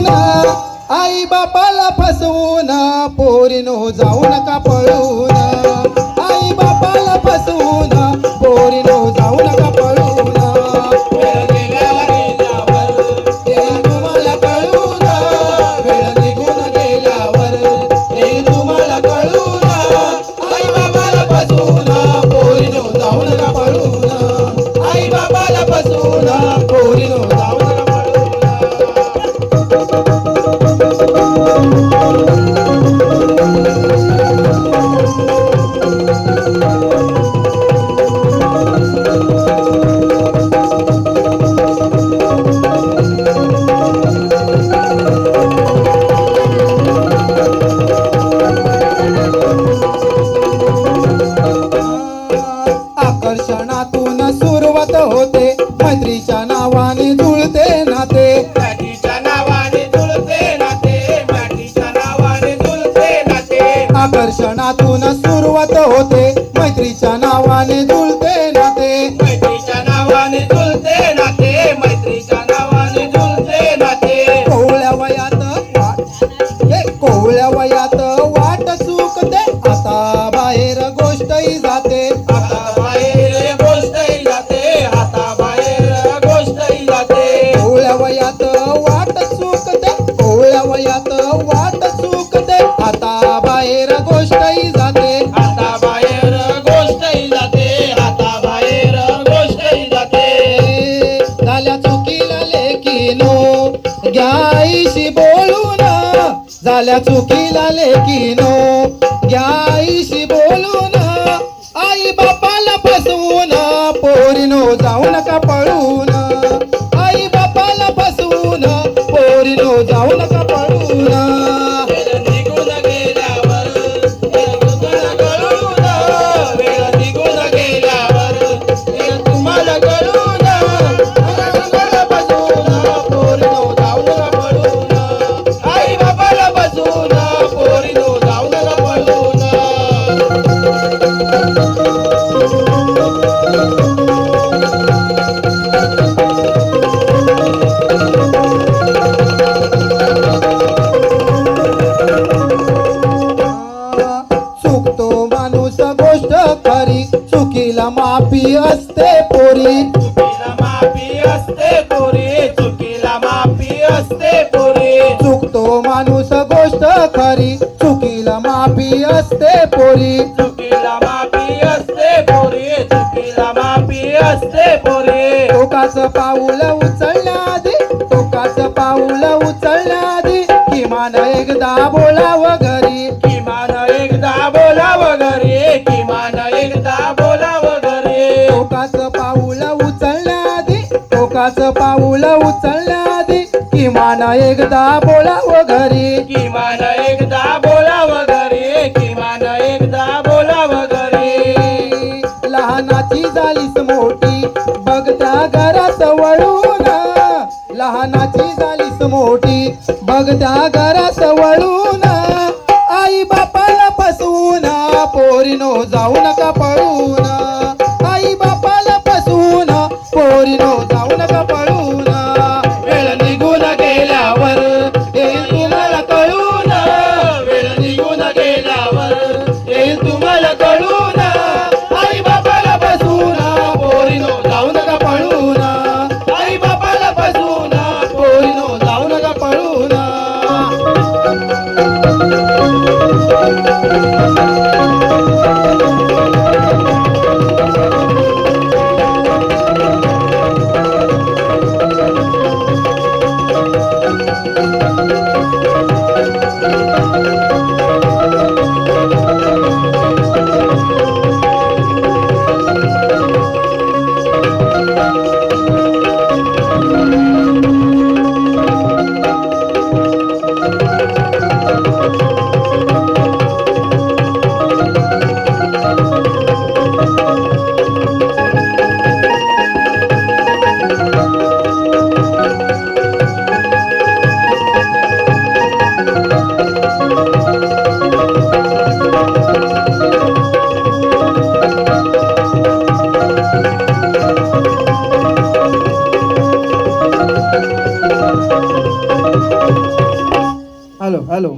घेऊन आई बापाला फसवून पोरीनो जाऊ नका पळून आकर्षणातून सुरुवात होते मैत्रीच्या सुरुवात होते मैत्रीच्या जायशी बोलू ना झाल्या चुकीला लेकी नो ग्याईशी बोलू ना आई बाबा माफी असते पोरी. चुकीला माफी असते पोरी चुकीला माफी असते पोरी. चुकतो माणूस गोष्ट खरी चुकीला माफी असते पोरी. चुकीला असते पोरे. टोकाच पाऊल उचलण्याआधी टोकाच पाऊल उचलण्याआधी किमान एकदा बोलाव घरी. किमान एकदा बोलाव घरी. किमान एकदा बोलाव घरी. टोकाच पाऊल उचलण्याआधी टोकाच पाऊल आधी किमान एकदा बोलाव घरी. किमान एकदा लहानाची झालीस मोठी. बघता घरास वळून. आई बापाला फसवून. पोरीनो जाऊ नका पळून. Halo.